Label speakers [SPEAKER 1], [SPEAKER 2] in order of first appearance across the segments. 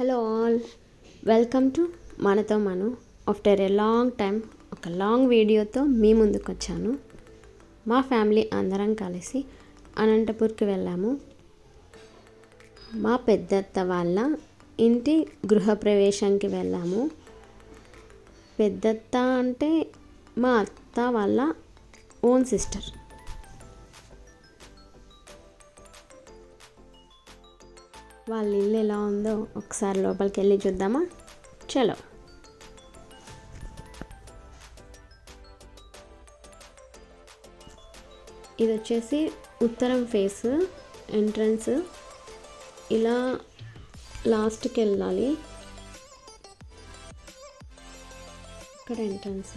[SPEAKER 1] Hello all. Welcome to మనతో మనం. After a long time ఒక లాంగ్ వీడియోతో మీ ముందుకు వచ్చాను మా ఫ్యామిలీ అందరం కలిసి అనంతపూర్కి వెళ్ళాము. మా పెద్దత్త వాళ్ళ ఇంటి గృహప్రవేశంకి వెళ్ళాము. పెద్దత్త అంటే మా అత్త వాళ్ళ ఓన్ సిస్టర్ వాళ్ళ ఇల్లు ఎలా ఉందో ఒకసారి లోపలికి వెళ్ళి చూద్దామా? చలో. ఇది వచ్చేసి ఉత్తరం ఫేస్ ఎంట్రన్స్ ఇలా లాస్ట్కి వెళ్ళాలి ఇక్కడ ఎంట్రన్స్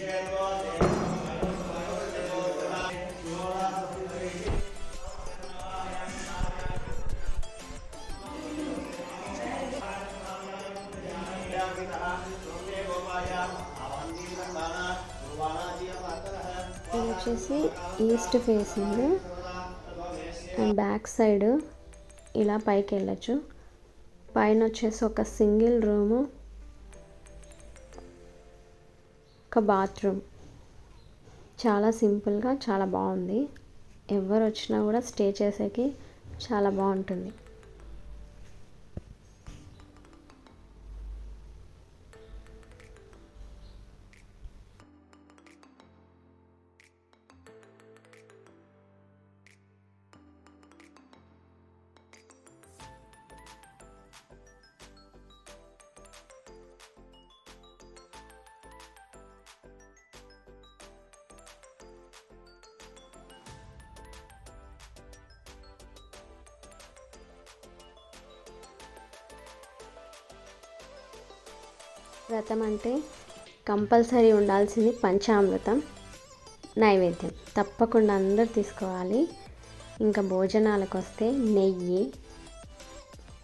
[SPEAKER 2] ఇది
[SPEAKER 1] వచ్చేసి east facing and back side ఇలా పైకి వెళ్ళచ్చు. పైన వచ్చేసి ఒక సింగిల్ రూము. ఒక బాత్రూమ్. చాలా సింపుల్గా చాలా బాగుంది. ఎవరు వచ్చినా కూడా స్టే చేసేకి చాలా బాగుంటుంది. వ్రతం అంటే కంపల్సరీ ఉండాల్సింది పంచామృతం నైవేద్యం. తప్పకుండా అందరు తీసుకోవాలి. ఇంకా భోజనాలకు వస్తే నెయ్యి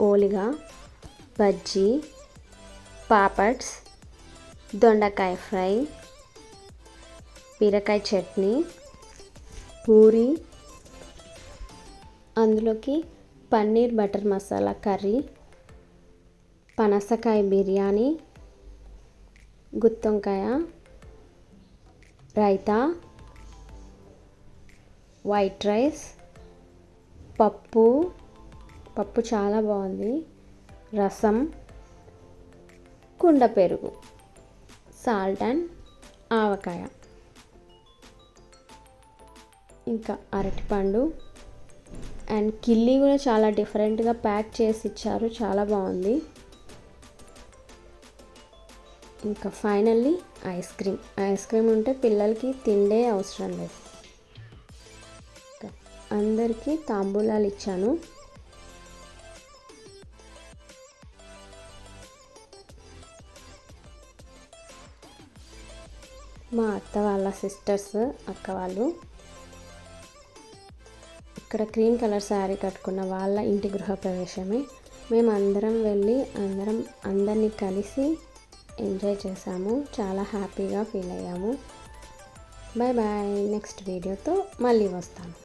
[SPEAKER 1] ఓలిగా బజ్జీ పాపడ్స్ దొండకాయ ఫ్రై బీరకాయ చట్నీ పూరి అందులోకి పన్నీర్ బటర్ మసాలా కర్రీ పనసకాయ బిర్యానీ గుత్తొంకాయ రైతా వైట్ రైస్ పప్పు. పప్పు చాలా బాగుంది. రసం కుండ పెరుగు సాల్ట్ అండ్ ఆవకాయ. ఇంకా అరటిపండు అండ్ కిల్లీ కూడా చాలా డిఫరెంట్గా ప్యాక్ చేసి ఇచ్చారు. చాలా బాగుంది. ఇంకా finally ice cream. Ice cream ఉంటే పిల్లలకి తిండే అవసరం లేదు. అందరికీ తాంబూలాలు ఇచ్చాను. మా అత్త వాళ్ళ సిస్టర్స్ అక్క వాళ్ళు. ఇక్కడ క్రీమ్ కలర్ శారీ కట్టుకున్న వాళ్ళ ఇంటి గృహప్రవేశమే. మేము అందరం వెళ్ళి అందరం అందరినీ కలిసి ఎంజాయ్ చేసాము. చాలా హ్యాపీగా ఫీల్ అయ్యాము. బాయ్ బాయ్ నెక్స్ట్ వీడియోతో మళ్ళీ వస్తాను.